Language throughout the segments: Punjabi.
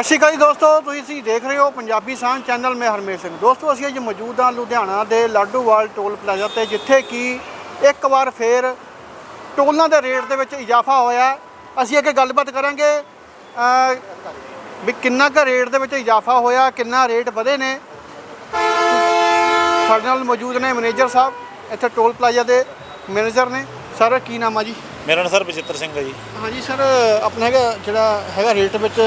ਸਤਿ ਸ਼੍ਰੀ ਅਕਾਲ ਦੋਸਤੋ ਤੁਸੀਂ ਅਸੀਂ ਦੇਖ ਰਹੇ ਹੋ ਪੰਜਾਬੀ ਸਾਂਝ ਚੈਨਲ ਮੈਂ ਹਰਮੇਸ਼ ਸਿੰਘ। ਦੋਸਤੋ ਅਸੀਂ ਅੱਜ ਮੌਜੂਦ ਹਾਂ ਲੁਧਿਆਣਾ ਦੇ ਲਾਡੂਵਾਲ ਟੋਲ ਪਲਾਜ਼ਾ ਤੇ ਜਿੱਥੇ ਕਿ ਇੱਕ ਵਾਰ ਫੇਰ ਟੋਲਾਂ ਦੇ ਰੇਟ ਦੇ ਵਿੱਚ ਇਜ਼ਾਫਾ ਹੋਇਆ। ਅਸੀਂ ਅੱਗੇ ਗੱਲਬਾਤ ਕਰਾਂਗੇ ਅਹ, ਵੀ ਕਿੰਨਾ ਕੁ ਰੇਟ ਦੇ ਵਿੱਚ ਇਜ਼ਾਫਾ ਹੋਇਆ ਕਿੰਨਾ ਰੇਟ ਵਧੇ ਨੇ। ਸਾਡੇ ਨਾਲ ਮੌਜੂਦ ਨੇ ਮੈਨੇਜਰ ਸਾਹਿਬ ਇੱਥੇ ਟੋਲ ਪਲਾਜ਼ਾ ਦੇ ਮੈਨੇਜਰ ਨੇ। ਸਰ ਕੀ ਨਾਮ ਆ ਜੀ? ਮੇਰਾ ਨਾਮ ਸਰ ਬਚਿੱਤਰ ਸਿੰਘ ਹੈ ਜੀ। ਹਾਂਜੀ ਸਰ ਆਪਣਾ ਹੈਗਾ ਜਿਹੜਾ ਹੈਗਾ ਰੇਟ ਵਿੱਚ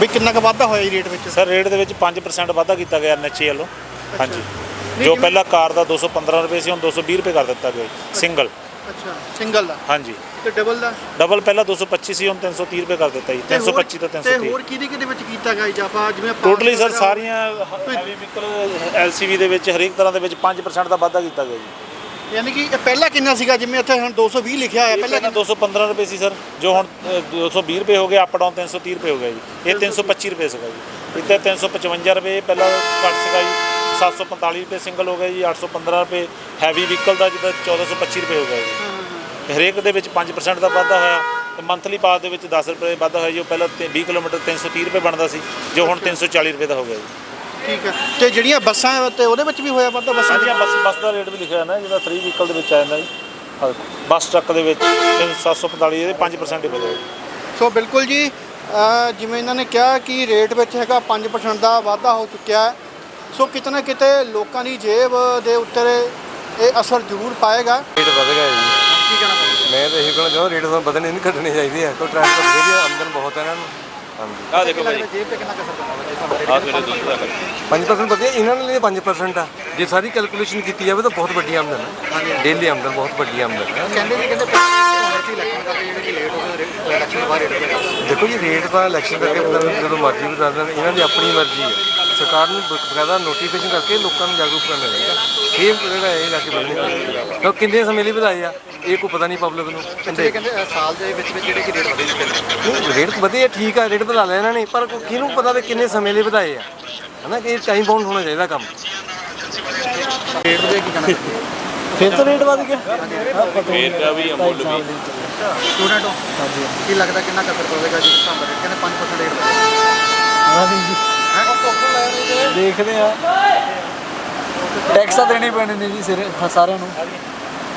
ਵੀ ਕਿੰਨਾ ਕੁ ਵਾਧਾ ਹੋਇਆ ਜੀ ਰੇਟ ਵਿੱਚ? ਸਰ ਰੇਟ ਦੇ ਵਿੱਚ 5% ਵਾਧਾ ਕੀਤਾ ਗਿਆ ਐਨਐਚਏ ਵੱਲੋਂ। ਹਾਂਜੀ। ਜੋ ਜਿਵੇਂ- ਪਹਿਲਾਂ ਕਾਰ ਦਾ 215 ਰੁਪਏ ਸੀ ਹੁਣ 220 ਰੁਪਏ ਕਰ ਦਿੱਤਾ ਗਿਆ ਜੀ ਸਿੰਗਲ। ਅੱਛਾ ਸਿੰਗਲ ਦਾ? ਹਾਂਜੀ। ਤੇ ਡਬਲ ਦਾ? ਡਬਲ ਪਹਿਲਾਂ 225 ਸੀ ਹੁਣ 330 ਰੁਪਏ ਕਰ ਦਿੱਤਾ ਜੀ ਤੇ ਹੋਰ- 325 ਤੋਂ ਤੇ 330 ਹੋਰ ਕਿਹਦੇ ਕਿਹਦੇ ਵਿੱਚ ਕੀਤਾ ਗਿਆ ਜਿਵੇਂ ਆਪਾਂ ਟੋਟਲੀ ਸਰ ਸਾਰੀਆਂ ਹੈਵੀ ਵਹੀਕਲ ਐਲਸੀਵੀ ਦੇ ਵਿੱਚ ਹਰੇਕ ਤਰ੍ਹਾਂ ਦੇ ਵਿੱਚ 5% ਦਾ ਵਾਧਾ ਕੀਤਾ ਗਿਆ ਜੀ। ਯਾਨੀ ਕਿ ਇਹ ਪਹਿਲਾਂ ਕਿੰਨਾ ਸੀਗਾ? ਜਿਵੇਂ ਇੱਥੇ ਹੁਣ 220 ਲਿਖਿਆ ਹੋਇਆ ਪਹਿਲਾਂ ਪਹਿਲਾਂ 215 ਰੁਪਏ ਸੀ ਸਰ ਜੋ ਹੁਣ ਅ, 220 ਰੁਪਏ ਹੋ ਗਿਆ ਅਪ ਡਾਊਨ 330 ਰੁਪਏ ਹੋ ਗਿਆ ਜੀ। ਇਹ 325 ਰੁਪਏ ਸੀਗਾ ਜੀ। ਇੱਥੇ 355 ਰੁਪਏ ਪਹਿਲਾਂ ਘੱਟ ਸੀਗਾ ਜੀ। 745 ਰੁਪਏ ਸਿੰਗਲ ਹੋ ਗਿਆ ਜੀ 815 ਰੁਪਏ ਹੈਵੀ ਵਹੀਕਲ ਦਾ ਜਿੱਦਾਂ 1425 ਰੁਪਏ ਹੋ ਗਿਆ ਜੀ। ਹਰੇਕ ਦੇ ਵਿੱਚ 5% ਦਾ ਵਾਧਾ ਹੋਇਆ ਤੇ ਮੰਥਲੀ ਪਾਸ ਦੇ ਵਿੱਚ 10 ਰੁਪਏ ਵਾਧਾ ਹੋਇਆ ਜੋ। ਪਹਿਲਾਂ ਤੇ 20 ਕਿਲੋਮੀਟਰ 330 ਰੁਪਏ ਬਣਦਾ ਸੀ ਜੋ ਹੁਣ 340 ਰੁਪਏ ਦਾ ਹੋ ਗਿਆ ਜੀ। ਠੀਕ ਹੈ ਤੇ ਜਿਹੜੀਆਂ ਬੱਸਾਂ ਤੇ ਉਹਦੇ ਵਿੱਚ ਵੀ ਹੋਇਆ ਵਾਧਾ ਬੱਸਾਂ ਸਾਡੀਆਂ ਬੱਸ ਬੱਸ ਦਾ ਰੇਟ ਵੀ ਲਿਖਿਆ ਹੈ ਨਾ ਜਿਹਦਾ 3 ਵਹੀਕਲ ਦੇ ਵਿੱਚ ਆ ਜਾਂਦਾ ਜੀ। ਆਹ ਦੇਖੋ, ਬੱਸ ਟਰੱਕ ਦੇ ਵਿੱਚ 745 ਇਹਦੇ 5% ਹੀ ਵਧਿਆ ਜੀ ਸੋ ਬਿਲਕੁਲ ਜੀ ਜਿਵੇਂ ਇਹਨਾਂ ਨੇ ਕਿਹਾ ਕਿ ਰੇਟ ਵਿੱਚ ਹੈਗਾ 5% ਦਾ ਵਾਧਾ ਹੋ ਚੁੱਕਿਆ ਹੈ। ਸੋ ਕਿਤੇ ਨਾ ਕਿਤੇ ਲੋਕਾਂ ਦੀ ਜੇਬ ਦੇ ਉੱਤੇ ਇਹ ਅਸਰ ਜ਼ਰੂਰ ਪਾਏਗਾ। ਰੇਟ ਵਧ ਗਿਆ ਜੀ। ਕੀ ਕਹਿਣਾ ਚਾਹੁੰਦੇ ਮੈਂ ਤਾਂ ਇਹੀ ਕਹਿਣਾ ਚਾਹੁੰਦਾ ਰੇਟ ਤਾਂ ਵਧਣੇ ਨਹੀਂ ਘਟਣੇ ਚਾਹੀਦੇ ਆ। ਕੋਈ ਟ੍ਰੈਫਿਕ ਵਧੀ ਹੈ ਆਮਦਨ ਬਹੁਤ ਹੈ ਇਹਨਾਂ ਨੂੰ। ਹਾਂਜੀ। ਆ ਦੇਖੋ ਭਾਈ ਜੇਬ ਤੇ ਕਿੰਨਾ ਕਸਰ ਪੈਂਦਾ ਜਿਸ ਸਮੇਂ ਆ ਸਵੇਰੇ ਦੁੱਧ ਦਾ 5% ਵਧੀਆ ਇਹਨਾਂ ਲਈ 5% ਆ। ਜੇ ਸਾਰੀ ਕੈਲਕੂਲੇਸ਼ਨ ਕੀਤੀ ਜਾਵੇ ਤਾਂ ਬਹੁਤ ਵੱਡੀ ਆਮਦਨ ਹੈ ਡੇਲੀ ਆਮਦਨ ਬਹੁਤ ਵੱਡੀ ਆਮਦਨ ਹੈ ਕਹਿੰਦੇ ਸੀ ਕਹਿੰਦੇ ਪਹਿਲਾਂ ਸੀ ਇਲੈਕਸ਼ਨ ਕਰਕੇ ਜਿਹੜੇ ਕਿ ਲੇਟ ਹੋ ਗਏ ਇਲੈਕਸ਼ਨ ਤੋਂ ਬਾਅਦ ਰੇਟ ਵਧਿਆ ਦੇਖੋ ਜੀ ਰੇਟ ਤਾਂ ਇਲੈਕਸ਼ਨ ਕਰਕੇ ਬਦਲਣ ਜਦੋਂ ਮਰਜ਼ੀ ਬਦਲ ਦੇਣ ਇਹਨਾਂ ਦੀ ਆਪਣੀ ਮਰਜ਼ੀ ਹੈ ਸਰਕਾਰ ਨੂੰ ਬਕਾਇਦਾ ਨੋਟੀਫਿਕੇਸ਼ਨ ਕਰਕੇ ਲੋਕਾਂ ਨੂੰ ਜਾਗਰੂਕ ਕਰਨਾ ਚਾਹੀਦਾ ਇਹ ਜਿਹੜਾ ਇਹ ਲਾ ਕੇ ਬਦਲਣੀ ਚਾਹੀਦੀ ਕਿੰਨੇ ਸਮੇਂ ਲਈ ਵਧਾਏ ਆ? ਇਹ ਕੋਈ ਪਤਾ ਨਹੀਂ ਪਬਲਿਕ ਨੂੰ। ਕਹਿੰਦੇ ਕਹਿੰਦੇ ਅ, ਸਾਲ ਦੇ ਵਿੱਚ ਵਿੱਚ ਜਿਹੜੇ ਕਿ ਰੇਟ ਵਧੇ ਨੇ ਰੇਟ ਤਾਂ ਵਧੀਆ ਠੀਕ ਆ ਰੇਟ ਵਧਾ ਲਿਆ ਇਹਨਾਂ ਨੇ ਪਰ ਕੋਈ ਕਿਹਨੂੰ ਪਤਾ ਵੀ ਕਿੰਨੇ ਸਮੇਂ ਲਈ ਵਧਾਏ ਆ? ਹਨਾ ਕਿ ਟਾਈਮ ਬਾਉਂਡ ਹੋਣਾ ਚਾਹੀਦਾ ਕੰਮ। ਰੇਟ ਦੇ ਕੀ ਕਹਿਣਾ ਫਿਰ ਤਾਂ ਰੇਟ ਵੱਧ ਗਿਆ। ਫੇਰ ਦਾ ਵੀ ਅਮੁੱਲ ਵੀ। ਸਟੂਡੈਂਟ ਹੋ? ਹਾਂਜੀ। ਕੀ ਲੱਗਦਾ ਕਿੰਨਾ ਕਸਰ ਪਵੇਗਾ ਜੀ ਹਿਸਾਬ ਨਾਲ ਕਹਿੰਦੇ 5% ਰੇਟ ਜੀ। ਦੇਖਦੇ ਆ। ਟੈਕਸਾਂ ਦੇਣੇ ਪੈਣੇ ਨੇ ਜੀ ਸਿਰੇ ਸਾਰਿਆਂ ਨੂੰ।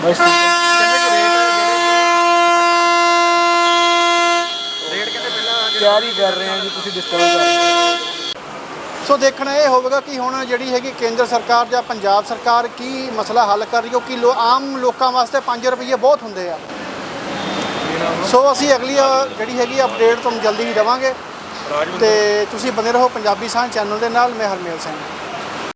ਬਸ ਠੀਕ ਹੈ। ਕਹਿੰਦੇ ਕਿ ਰੇਟ ਰੇਟ ਕਹਿੰਦੇ ਪਹਿਲਾਂ ਤਿਆਰੀ ਕਰ ਰਹੇ ਆ ਜੀ ਤੁਸੀਂ ਡਿਸਕਵਰ ਕਰ ਰਹੇ ਹੋ। ਸੋ ਦੇਖਣਾ ਇਹ ਹੋਵੇਗਾ ਕਿ ਹੁਣ ਜਿਹੜੀ ਹੈਗੀ ਕੇਂਦਰ ਸਰਕਾਰ ਜਾਂ ਪੰਜਾਬ ਸਰਕਾਰ ਕੀ ਮਸਲਾ ਹੱਲ ਕਰ ਰਹੀ ਹੋ ਕਿ ਲੋ ਆਮ ਲੋਕਾਂ ਵਾਸਤੇ 5 ਰੁਪਏ ਬਹੁਤ ਹੁੰਦੇ ਆ। ਸੋ ਅਸੀਂ ਅਗਲੀ ਅ, ਜਿਹੜੀ ਹੈਗੀ ਅਪਡੇਟ ਤੁਹਾਨੂੰ ਜਲਦੀ ਹੀ ਦੇਵਾਂਗੇ। ਤੇ ਤੁਸੀਂ ਬਨੇ ਰਹੋ ਪੰਜਾਬੀ ਸਾਂਝ ਚੈਨਲ ਦੇ ਨਾਲ ਮੈਂ ਹਰਮੇਲ ਸਿੰਘ।